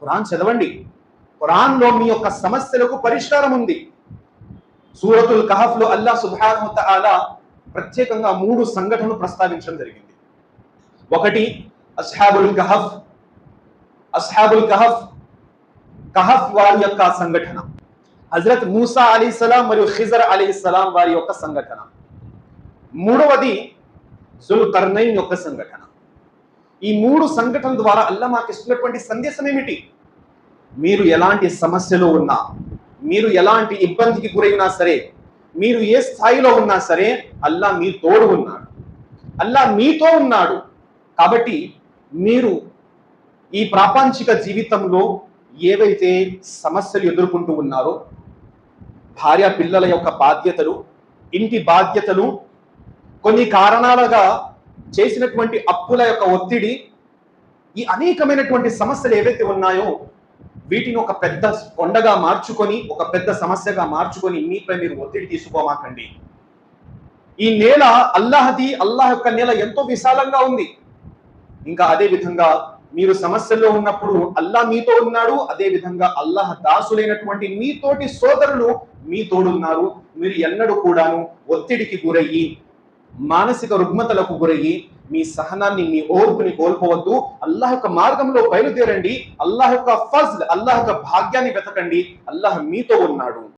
ఖురాన్ చదవండి. ఖురాన్లో మీ యొక్క సమస్యలకు పరిష్కారం ఉంది. సూరతుల్ కహఫ్లో అల్లా సుబ్హానహు అలా ప్రత్యేకంగా మూడు సంఘటనలు ప్రస్తావించడం జరిగింది. ఒకటి అస్హాబుల్ కహఫ్. అస్హాబుల్ కహఫ్ కహఫ్ వారి యొక్క సంఘటన. హజరత్ మూసా అలీ సలాం మరియు ఖిజర్ అలీ సలాం వారి యొక్క సంఘటన. మూడవది జుల్ తర్నైన్ యొక్క సంఘటన. ఈ మూడు సంఘటనల ద్వారా అల్లా మాకు ఇస్తున్నటువంటి సందేశం ఏమిటి? మీరు ఎలాంటి సమస్యలో ఉన్నా మీరు ఎలాంటి ఇబ్బందికి గురైనా సరే మీరు ఏ స్థాయిలో ఉన్నా సరే అల్లా మీ తోడు ఉన్నాడు. అల్లా మీతో ఉన్నాడు. కాబట్టి మీరు ఈ ప్రాపంచిక జీవితంలో ఏవైతే సమస్యలు ఎదుర్కొంటూ ఉన్నారో భార్య పిల్లల యొక్క బాధ్యతలు ఇంటి బాధ్యతలు కొన్ని కారణాలుగా చేసినటువంటి అప్పుల యొక్క ఒత్తిడి ఈ అనేకమైనటువంటి సమస్యలు ఏవైతే ఉన్నాయో వీటిని ఒక పెద్ద కొండగా మార్చుకొని ఒక పెద్ద సమస్యగా మార్చుకొని మీపై మీరు ఒత్తిడి తీసుకోమాకండి. ఈ నేల అల్లాహది అల్లాహ్ యొక్క నేల ఎంతో విశాలంగా ఉంది. ఇంకా అదే విధంగా మీరు సమస్యల్లో ఉన్నప్పుడు అల్లాహ్ మీతో ఉన్నాడు అదే విధంగా అల్లాహ్ దాసులైనటువంటి మీతోటి సోదరులు మీ తోడున్నారు మీరు ఎన్నడూ కూడాను ఒత్తిడికి గురయ్యి మానసిక రుగ్మతలకు గురయ్యి మీ సహనాన్ని మీ ఓర్పుని కోల్పోవద్దు. అల్లాహ్ యొక్క మార్గంలో బయలుదేరండి. అల్లాహ్ యొక్క ఫజ్ అల్లాహ్ యొక్క భాగ్యాన్ని వెతకండి. అల్లాహ్ మీతో ఉన్నాడు.